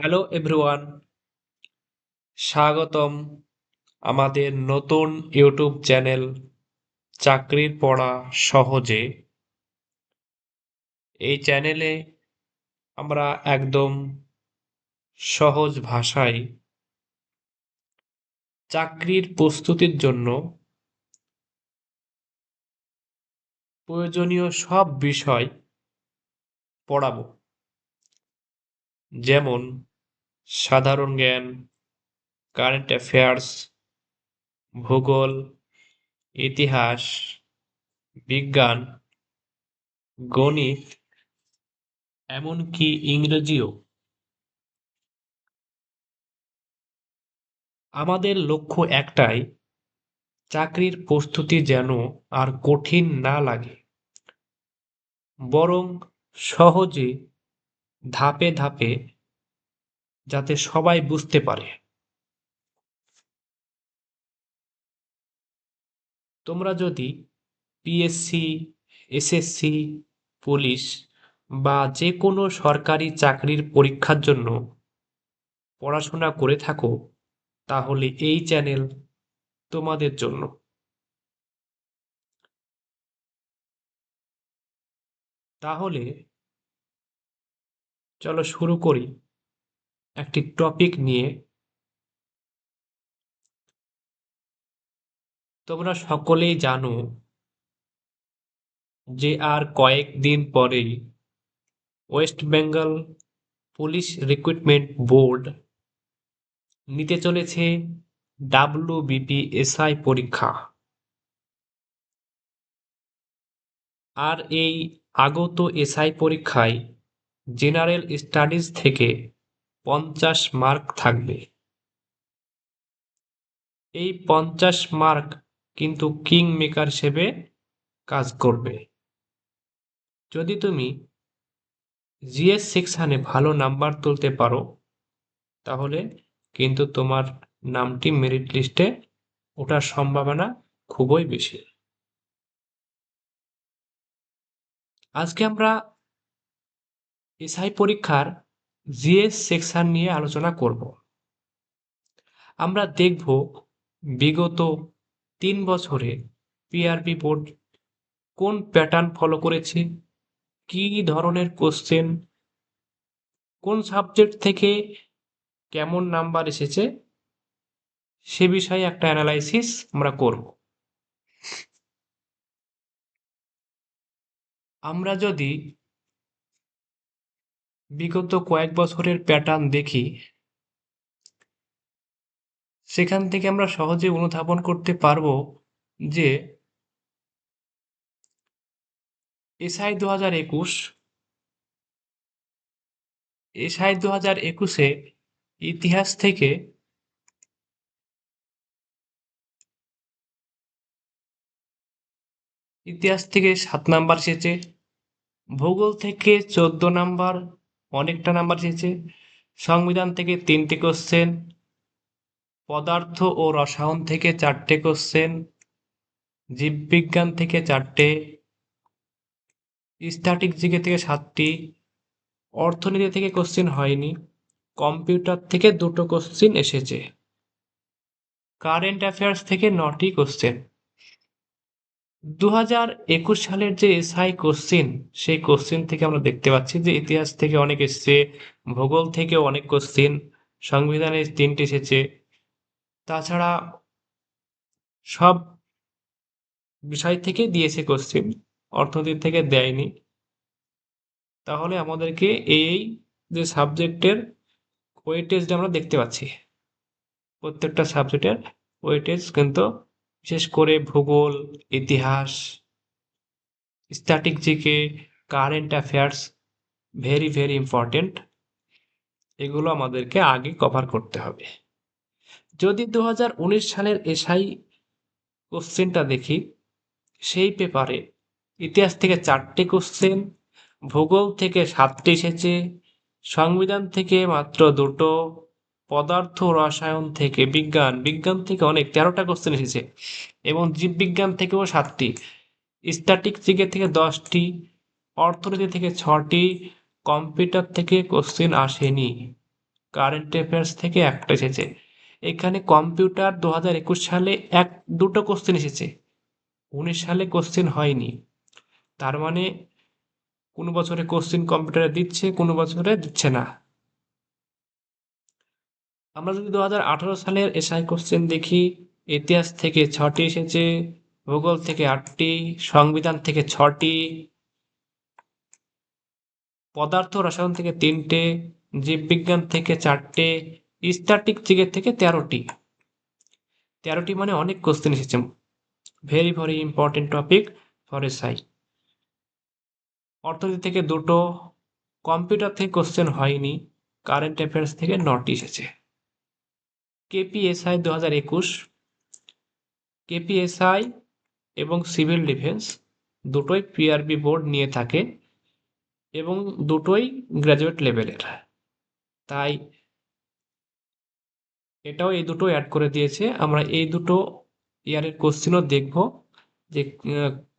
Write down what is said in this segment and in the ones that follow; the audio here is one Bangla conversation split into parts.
হ্যালো এভরিওয়ান, স্বাগতম আমাদের নতুন ইউটিউব চ্যানেল চাকরির পড়া সহজে। এই চ্যানেলে আমরা একদম সহজ ভাষায় চাকরির প্রস্তুতির জন্য প্রয়োজনীয় সব বিষয় পড়াবো। যেমন সাধারণ জ্ঞান কারেন্ট অ্যাফেয়ার্স ভূগোল, ইতিহাস, বিজ্ঞান, গণিত, এমনকি ইংরেজিও। আমাদের লক্ষ্য একটাই, চাকরির প্রস্তুতি যেন আর কঠিন না লাগে, বরং সহজে ধাপে ধাপে যাতে সবাই বুঝতে পারে। তোমরা যদি পিএসসি এসএসসি পুলিশ বা যে কোনো সরকারি চাকরির পরীক্ষার জন্য পড়াশোনা করে থাকো, তাহলে এই চ্যানেল তোমাদের জন্য। তাহলে চলো শুরু করি। একটি টপিক নিয়ে। তোমরা সকলেই জানো যে আর কয়েকদিন পরেই West Bengal police recruitment board নিতে চলেছে ডাব্লু বিপিএসআই পরীক্ষা। আর এই আগত এসআই পরীক্ষায় জেনারেল স্টাডিজ থেকে পঞ্চাশ মার্ক থাকবে। এই পঞ্চাশ মার্ক কিন্তু কিং মেকার হিসেবে কাজ করবে। যদি তুমি জিএস সেকশানে ভালো নাম্বার তুলতে পারো, তাহলে কিন্তু তোমার নামটি মেরিট লিস্টে ওঠার সম্ভাবনা খুবই বেশি। আজকে আমরা এসআই পরীক্ষার জিএস সেকশন নিয়ে আলোচনা করব। আমরা দেখব বিগত তিন বছরে পিআরবি বোর্ড কোন প্যাটার্ন ফলো করেছে, কি ধরনের কোশ্চেন কোন সাবজেক্ট থেকে কেমন নাম্বার এসেছে, সে বিষয়ে একটা অ্যানালাইসিস আমরা করব। আমরা যদি বিগত কয়েক বছরের প্যাটার্ন দেখি। সেখান থেকে আমরা সহজে অনুধাবন করতে পারব যে এসআই দু হাজার একুশ, এসআই দু হাজার একুশে ইতিহাস থেকে ইতিহাস থেকে সাত নাম্বার এসেছে, ভূগোল থেকে চোদ্দ নাম্বার অনেকটা নাম্বার এসেছে সংবিধান থেকে তিনটে কোশ্চেন পদার্থ ও রসায়ন থেকে চারটে কোশ্চেন জীববিজ্ঞান থেকে চারটে স্ট্যাটিক জিকে থেকে সাতটি, অর্থনীতি থেকে কোশ্চেন হয়নি কম্পিউটার থেকে দুটো কোশ্চেন এসেছে। কারেন্ট অ্যাফেয়ার্স থেকে নটি কোশ্চেন দু হাজার একুশ সালের যে এসআই কোশ্চিন সেই কোশ্চিন থেকে আমরা দেখতে পাচ্ছি যে ইতিহাস থেকে অনেক এসছে, ভূগোল থেকে অনেক কোশ্চিন সংবিধানের তিনটে এসেছে। তাছাড়া সব বিষয় থেকে দিয়েছে কোশ্চিন অর্থনীতি থেকে দেয়নি। তাহলে আমাদেরকে এই যে সাবজেক্টের ওয়েটেজটা আমরা দেখতে পাচ্ছি। প্রত্যেকটা সাবজেক্টের ওয়েটেজ কিন্তু বিশেষ করে ভূগোল, ইতিহাস static GK current affairs very very important এগুলো আমাদেরকে আগে কভার করতে হবে। যদি দু হাজার উনিশ সালের এসআই কোশ্চেনটা দেখি, সেই পেপারে ইতিহাস থেকে চারটে কোশ্চেন ভূগোল থেকে সাতটি এসেছে, সংবিধান থেকে মাত্র দুটো পদার্থ রসায়ন থেকে বিজ্ঞান বিজ্ঞান থেকে অনেক, তেরোটা কোশ্চেন এসেছে। এবং জীববিজ্ঞান থেকেও সাতটি। স্ট্যাটিক জিকে থেকে দশটি, অর্থনীতি থেকে ছটি কম্পিউটার থেকে কোশ্চেন আসেনি। কারেন্ট অ্যাফেয়ার্স থেকে একটা এসেছে। এখানে কম্পিউটার দু হাজার একুশ সালে এক, দুটো কোশ্চেন এসেছে। উনিশ সালে কোশ্চেন হয়নি। তার মানে কোনো বছরে কোশ্চেন কম্পিউটারে দিচ্ছে, কোনো বছরে দিচ্ছে না। আমরা যদি দু হাজার আঠারো সালের এসআই কোশ্চেন দেখি, ইতিহাস থেকে ছটি এসেছে, ভূগোল থেকে আটটি, সংবিধান থেকে ছটি, পদার্থ রসায়ন থেকে তিনটে, জীববিজ্ঞান থেকে চারটে স্ট্যাটিক জিকে থেকে তেরোটি। তেরোটি মানে অনেক কোশ্চেন এসেছে। Very very important topic for SI. অর্থনীতি থেকে দুটো কম্পিউটার থেকে কোশ্চেন হয়নি কারেন্ট অ্যাফেয়ার্স থেকে নটি এসেছে। কেপিএসআই দু হাজার একুশ, কেপিএসআই এবং সিভিল ডিফেন্স দুটোই পিআরবি বোর্ড নিয়ে থাকে এবং দুটোই গ্র্যাজুয়েট লেভেলের। তাই এটাও এই দুটো অ্যাড করে দিয়েছে। আমরা এই দুটো ইয়ারের কোশ্চেনও দেখব যে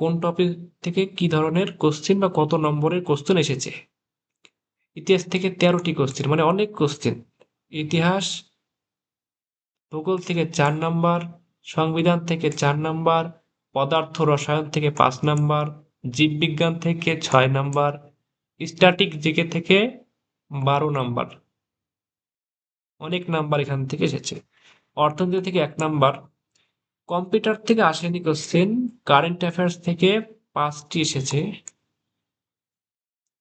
কোন টপিক থেকে কি ধরনের কোশ্চেন বা কত নম্বরের কোশ্চেন এসেছে। ইতিহাস থেকে তেরোটি কোশ্চেন মানে অনেক কোশ্চেন ইতিহাস ভূগোল থেকে চার নাম্বার, সংবিধান থেকে চার নাম্বার, পদার্থ রসায়ন থেকে পাঁচ নাম্বার, জীববিজ্ঞান থেকে ছয় নাম্বার স্ট্যাটিক জিকে থেকে বারো নাম্বার। অনেক নাম্বার এখান থেকে এসেছে। অর্থনীতি থেকে এক নাম্বার। কম্পিউটার থেকে আসেনি কোশ্চেন কারেন্ট অ্যাফেয়ার্স থেকে পাঁচটি এসেছে।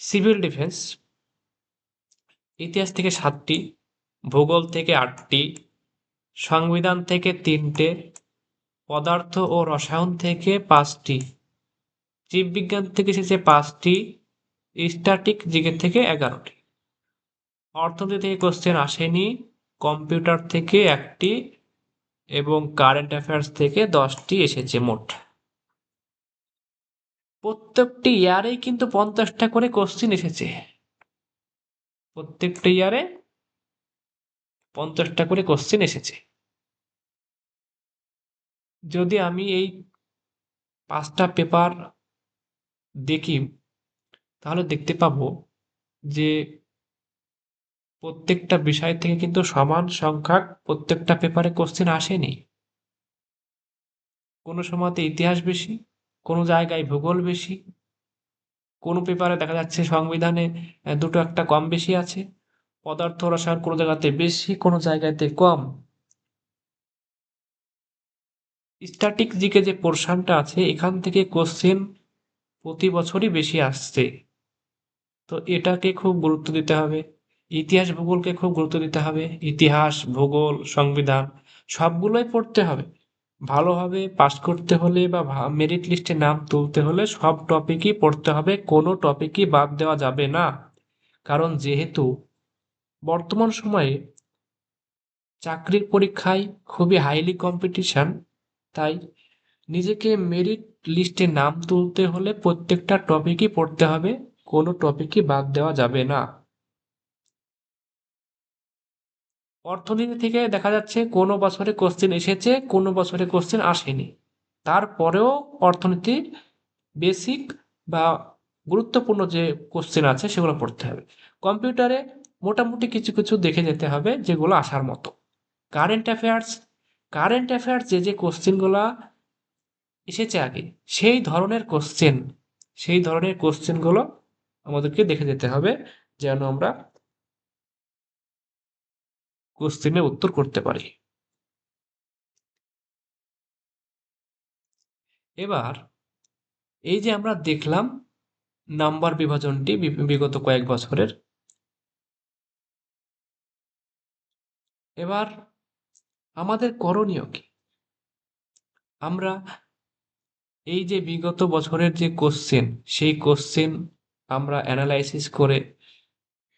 সিভিল ডিফেন্স ইতিহাস থেকে সাতটি, ভূগোল থেকে আটটি সংবিধান থেকে তিনটে, পদার্থ ও রসায়ন থেকে পাঁচটি, জীববিজ্ঞান থেকে এসেছে পাঁচটি স্ট্যাটিক জিকে থেকে এগারোটি। অর্থনীতি থেকে কোশ্চেন আসেনি কম্পিউটার থেকে একটি এবং কারেন্ট অ্যাফেয়ার্স থেকে দশটি এসেছে মোট। প্রত্যেকটি ইয়ারেই কিন্তু পঞ্চাশটা করে কোশ্চেন এসেছে। প্রত্যেকটা ইয়ারে পঞ্চাশটা করে কোশ্চেন এসেছে। যদি আমি এই পাঁচটা পেপার দেখি, তাহলে দেখতে পাবো যে প্রত্যেকটা বিষয় থেকে কিন্তু সমান সংখ্যক প্রত্যেকটা পেপারে কোশ্চেন আসেনি। কোনো সময়তে ইতিহাস বেশি, কোনো জায়গায় ভূগোল বেশি, কোনো পেপারে দেখা যাচ্ছে সংবিধানে দুটো একটা কম বেশি আছে, পদার্থ রসায়ন কোনো জায়গাতে বেশি, কোনো জায়গাতে কম। স্ট্যাটিক জিকে যে পোর্শনটা আছে, এখান থেকে কোশ্চেন প্রতি বছরই বেশি আসছে। তো এটাকে খুব গুরুত্ব দিতে হবে। ইতিহাস ভূগোলকে খুব গুরুত্ব দিতে হবে। ইতিহাস, ভূগোল, সংবিধান, সবগুলোই পড়তে হবে। ভালোভাবে পাস করতে হলে বা মেরিট লিস্টে নাম তুলতে হলে সব টপিকই পড়তে হবে, কোনো টপিকই বাদ দেওয়া যাবে না। কারণ যেহেতু বর্তমান সময়ে চাকরির পরীক্ষায় খুবই হাইলি কম্পিটিশন তাই নিজেকে মেরিট লিস্টে নাম তুলতে হলে প্রত্যেকটা টপিকই পড়তে হবে, কোনো টপিকই বাদ দেওয়া যাবে না। অর্থনীতি থেকে দেখা যাচ্ছে কোনো বছরে কোশ্চেন এসেছে, কোনো বছরে কোশ্চেন আসেনি। তারপরেও অর্থনীতির বেসিক বা গুরুত্বপূর্ণ যে কোশ্চেন আছে সেগুলো পড়তে হবে। কম্পিউটারে মোটামুটি কিছু কিছু দেখে যেতে হবে যেগুলো আসার মতো। কারেন্ট অ্যাফেয়ার্স কারেন্ট অ্যাফেয়ার্স যে যে কোশ্চেনগুলো এসেছে আগে, সেই ধরনের কোশ্চেন সেই ধরনের কোশ্চেনগুলো আমাদেরকে দেখে যেতে হবে যেন আমরা কোশ্চেনের উত্তর করতে পারি। এবার এই যে আমরা দেখলাম নাম্বার বিভাজনটি বিগত কয়েক বছরের। এবার আমাদের করণীয় কি? আমরা এই যে বিগত বছরের যে কোশ্চেন সেই কোশ্চেন আমরা অ্যানালাইসিস করে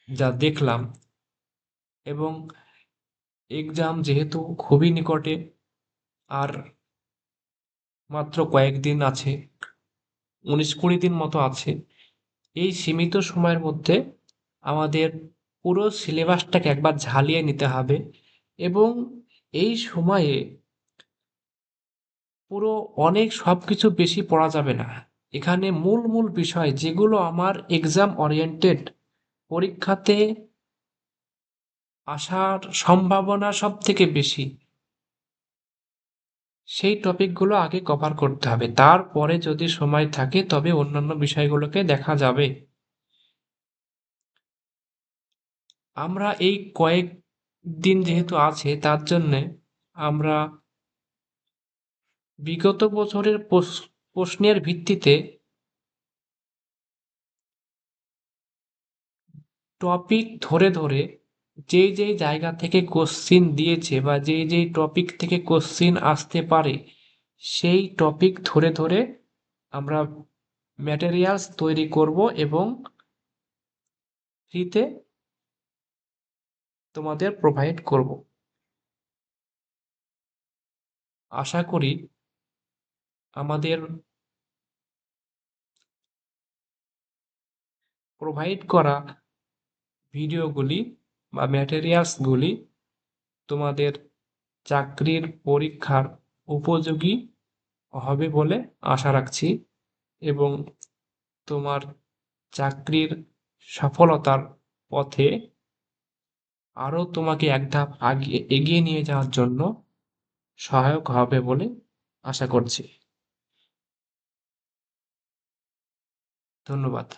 যা দেখলাম এবং এক্সাম যেহেতু খুবই নিকটে আর মাত্র কয়েকদিন আছে, উনিশ কুড়ি দিন মতো আছে, এই সীমিত সময়ের মধ্যে আমাদের পুরো সিলেবাসটাকে একবার ঝালিয়ে নিতে হবে এবং এই সময়ে পুরো অনেক সব কিছু বেশি পড়া যাবে না। এখানে মূল মূল বিষয় যেগুলো আমার এক্সাম ওরিয়েন্টেড পরীক্ষাতে আসার সম্ভাবনা সব থেকে বেশি। সেই টপিকগুলো আগে কভার করতে হবে। তারপরে যদি সময় থাকে তবে অন্যান্য বিষয়গুলোকে দেখা যাবে। আমরা এই কয়েক দিন যেহেতু আছে, তার জন্যে আমরা বিগত বছরের প্রশ্নের ভিত্তিতে টপিক ধরে ধরে যেই যেই জায়গা থেকে কোশ্চিন দিয়েছে বা যেই যেই টপিক থেকে কোশ্চিন আসতে পারে, সেই টপিক ধরে ধরে আমরা ম্যাটেরিয়ালস তৈরি করব এবং ফ্রিতে তোমাদের প্রোভাইড করব। আশা করি আমাদের প্রোভাইড করা ভিডিওগুলি বা ম্যাটেরিয়ালসগুলি তোমাদের চাকরির পরীক্ষার উপযোগী হবে বলে আশা রাখছি এবং তোমার চাকরির সফলতার পথে আরও তোমাকে এক ধাপ আগে, এগিয়ে নিয়ে যাওয়ার জন্য সহায়ক হবে বলে আশা করছি। ধন্যবাদ।